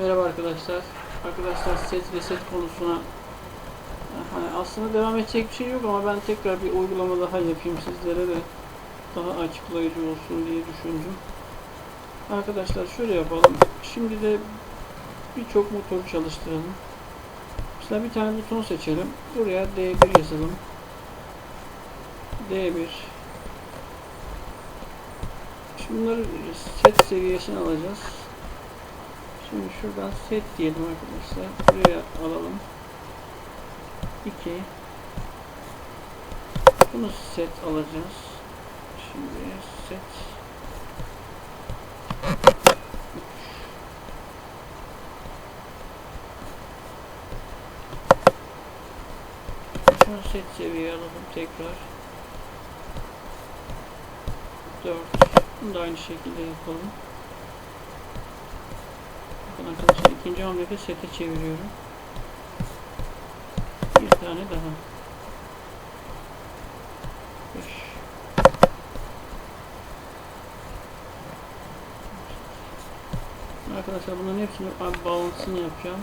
Merhaba arkadaşlar. Arkadaşlar set reset konusuna hani aslında devam edecek bir şey yok ama ben tekrar bir uygulama daha yapayım sizlere de daha açıklayıcı olsun diye düşündüm. Arkadaşlar şöyle yapalım. Şimdi de birçok motoru çalıştıralım. Mesela bir tane buton seçelim. Buraya D1 yazalım. D1 Şunları set seviyesine alacağız. Şimdi şuradan set diyelim arkadaşlar. Buraya alalım. 2 Bunu set alacağız. Şimdi set Şunu set seviyeye alalım tekrar. 4 Bunu da aynı şekilde yapalım. Bakın arkadaşlar ikinci hamlede sete çeviriyorum. Bir tane daha. 5 Arkadaşlar bunların hepsini bağlantısını yapacağım.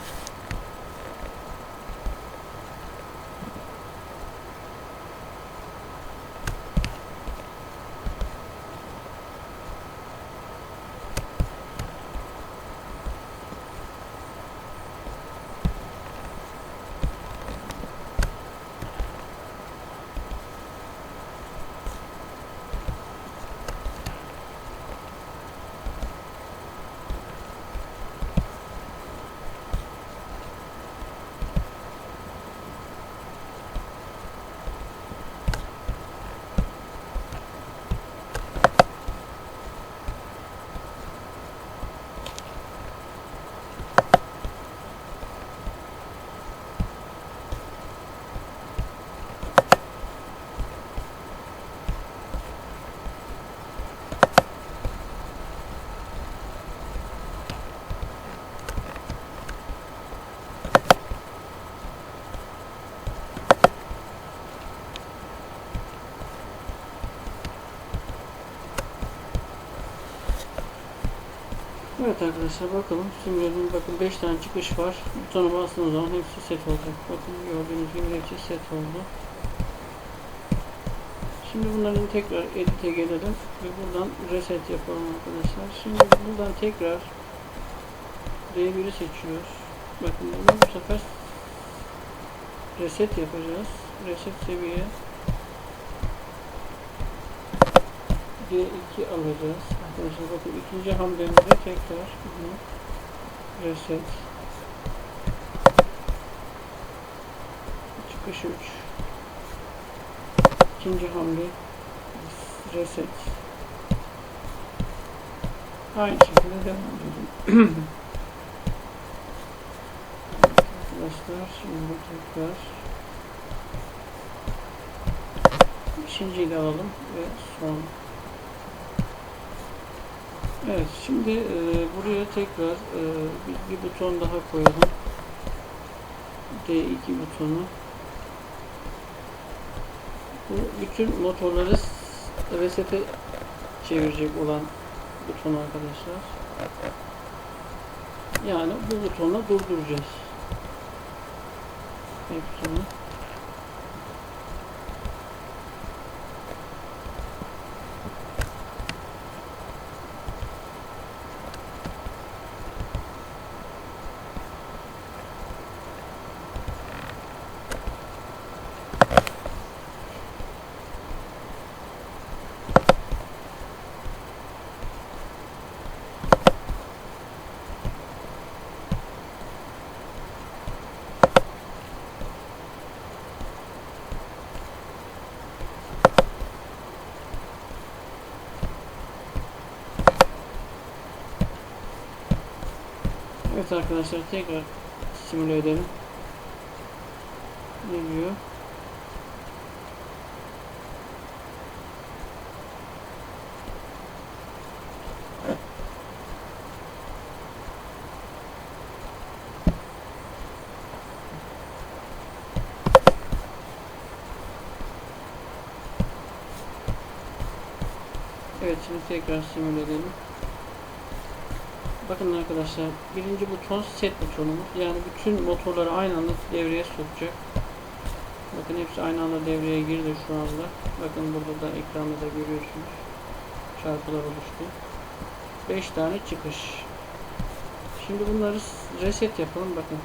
Evet arkadaşlar bakalım simülenin bakın 5 tane çıkış var. Butona bastığınız zaman hepsi set olacak. Bakın gördüğünüz gibi hepsi set oldu. Şimdi bunların tekrar edit'e gelelim ve buradan reset yapalım arkadaşlar. Şimdi buradan tekrar D1'i seçiyoruz. Bakın bunu bu sefer reset yapacağız. Reset seviye D2 alacağız. Arkadaşlar bakın ikinci hamlemizde tekrar bunu reset. Çıkış 3 ikinci hamle reset. Aynı şekilde devam edelim. Arkadaşlar şimdi tekrar beşinciyi de alalım ve son Evet, şimdi e, buraya tekrar e, bir, bir buton daha koyalım. D2 butonu. Bu bütün motorları resete çevirecek olan buton arkadaşlar. Yani bu butonla durduracağız. Hepsini. Evet arkadaşlar tekrar simüle edelim. Ne diyor? Evet şimdi tekrar simüle edelim. Bakın arkadaşlar birinci buton set butonumuz. Yani bütün motorları aynı anda devreye sokacak. Bakın hepsi aynı anda devreye girdi şu anda. Bakın burada da ekranda da görüyorsunuz. Çarpılar oluştu. 5 tane çıkış. Şimdi bunları reset yapalım bakın.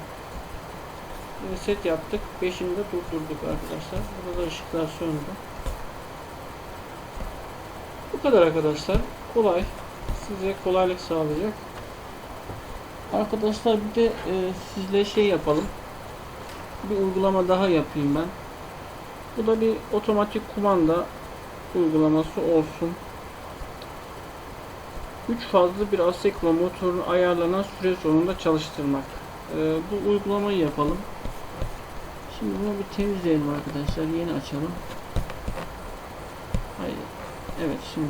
Reset yaptık. 5'ini de durdurduk arkadaşlar. Burada da ışıklar söndü. Bu kadar arkadaşlar. Kolay. Size kolaylık sağlayacak. Arkadaşlar bir de e, sizle şey yapalım. Bir uygulama daha yapayım ben. Bu da bir otomatik kumanda uygulaması olsun. 3 fazlı bir asekla motorun ayarlanan süre sonunda çalıştırmak. E, bu uygulamayı yapalım. Şimdi bunu bir temizleyelim arkadaşlar. Yeni açalım. Hayır. Evet şimdi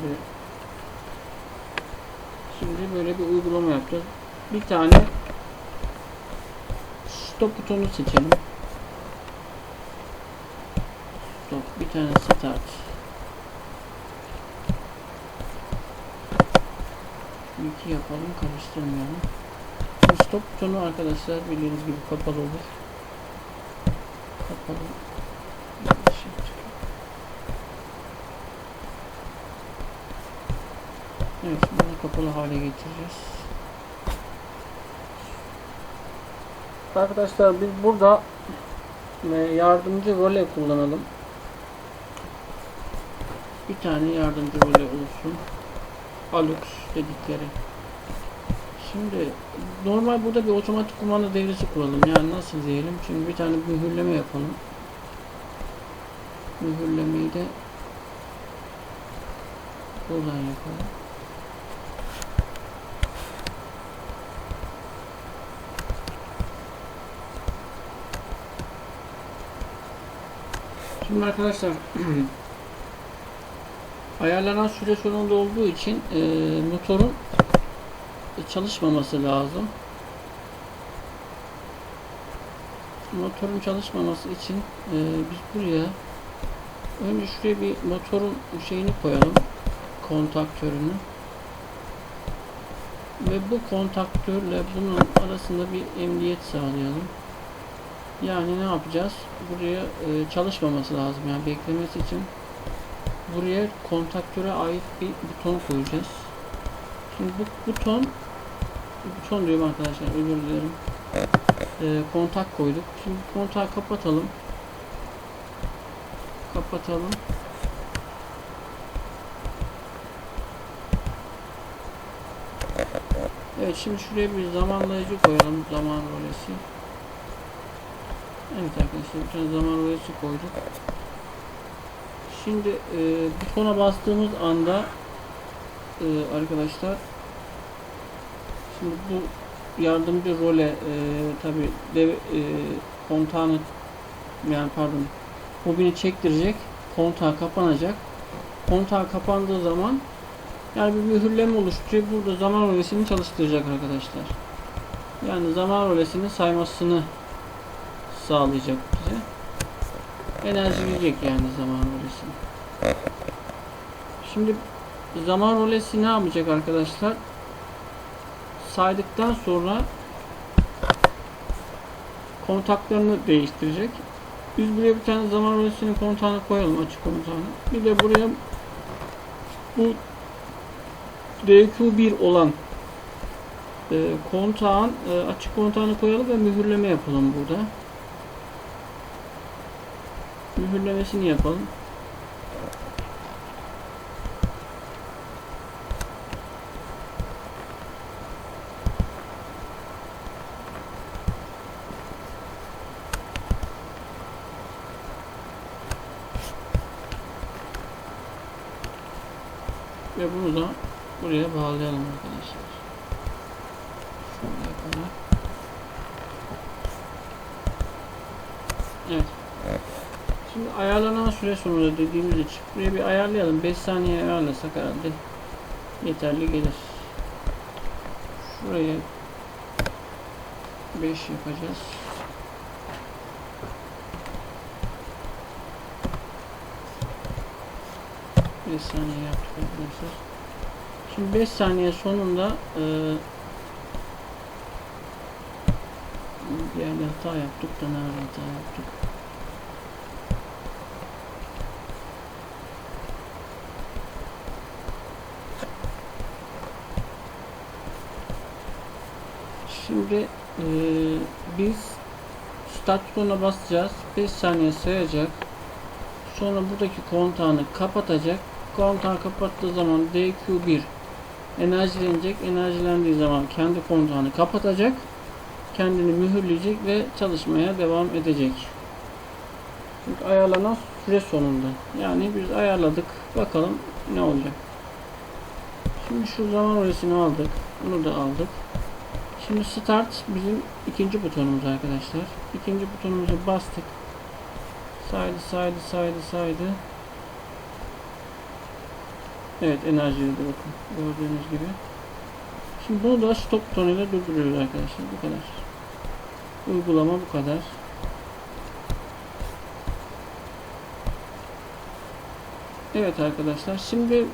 Şimdi böyle bir uygulama yapacağız. Bir tane stop butonu seçelim. Stop. Bir tane start. İki yapalım. Karıştırmayalım. Şimdi stop butonu arkadaşlar bildiğiniz gibi kapalı olur. Kapalı. Şey. Evet, bunu kapalı hale getireceğiz. Arkadaşlar biz burada e, yardımcı role kullanalım. Bir tane yardımcı role olsun. Alux dedikleri. Şimdi normal burada bir otomatik kumanda devresi kuralım. Yani nasıl diyelim? Şimdi bir tane mühürleme yapalım. Mühürlemeyi de buradan yapalım. Şimdi arkadaşlar ayarlanan süre sonunda olduğu için e, motorun çalışmaması lazım. Motorun çalışmaması için e, biz buraya önce şuraya bir motorun şeyini koyalım kontaktörünü ve bu kontaktörle bunun arasında bir emniyet sağlayalım. Yani ne yapacağız? Buraya e, çalışmaması lazım. Yani beklemesi için buraya kontaktöre ait bir buton koyacağız. Şimdi bu buton buton diyorum arkadaşlar özür dilerim. E, kontak koyduk. Şimdi kontağı kapatalım. Kapatalım. Evet şimdi şuraya bir zamanlayıcı koyalım. Zaman rolesi. Evet arkadaşlar bir tane zaman rolesi koyduk. Şimdi e, butona bastığımız anda e, arkadaşlar şimdi bu yardımcı role e, tabi dev, e, kontağını yani pardon bobini çektirecek kontağı kapanacak kontağı kapandığı zaman yani bir mühürleme oluşturuyor burada zaman rolesini çalıştıracak arkadaşlar yani zaman rolesini saymasını sağlayacak bize. Enerjileyecek yani zaman rolesini. Şimdi zaman rolesi ne yapacak arkadaşlar? Saydıktan sonra kontaklarını değiştirecek. Biz buraya bir tane zaman rolesinin kontağını koyalım açık kontağını. Bir de buraya bu DQ1 olan e, kontağın e, açık kontağını koyalım ve mühürleme yapalım burada mühürlemesini yapalım. Ve bunu da buraya bağlayalım arkadaşlar. Şöyle yapalım. Evet. Şimdi ayarlanan süre sonunda dediğimiz için bir ayarlayalım. 5 saniye ayarlasak herhalde yeterli gelir. Şuraya 5 yapacağız. Beş saniye yaptık arkadaşlar. Şimdi 5 saniye sonunda e, bir hata yaptık da nerede hata yaptık? Şimdi eee, biz start butonuna basacağız. 5 saniye sayacak. Sonra buradaki kontağını kapatacak. Kontağı kapattığı zaman DQ1 enerjilenecek. Enerjilendiği zaman kendi kontağını kapatacak. Kendini mühürleyecek ve çalışmaya devam edecek. Çünkü ayarlanan süre sonunda. Yani biz ayarladık. Bakalım ne olacak. Şimdi şu zaman öresini aldık. Bunu da aldık. Şimdi start bizim ikinci butonumuz arkadaşlar. İkinci butonumuzu bastık. Saydı saydı saydı saydı. Evet enerjili de bakın. Gördüğünüz gibi. Şimdi bunu da stop butonuyla durduruyoruz arkadaşlar. Bu kadar. Uygulama bu kadar. Evet arkadaşlar. Şimdi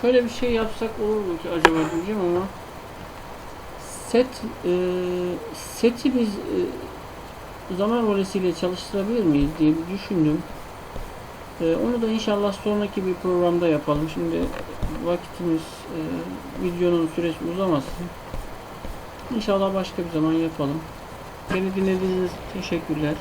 şöyle bir şey yapsak olur mu ki acaba diyeceğim ama set e, seti biz e, zaman rolesiyle çalıştırabilir miyiz diye düşündüm. E, onu da inşallah sonraki bir programda yapalım. Şimdi vakitimiz e, videonun süresi uzamasın. İnşallah başka bir zaman yapalım. Beni dinlediğiniz teşekkürler.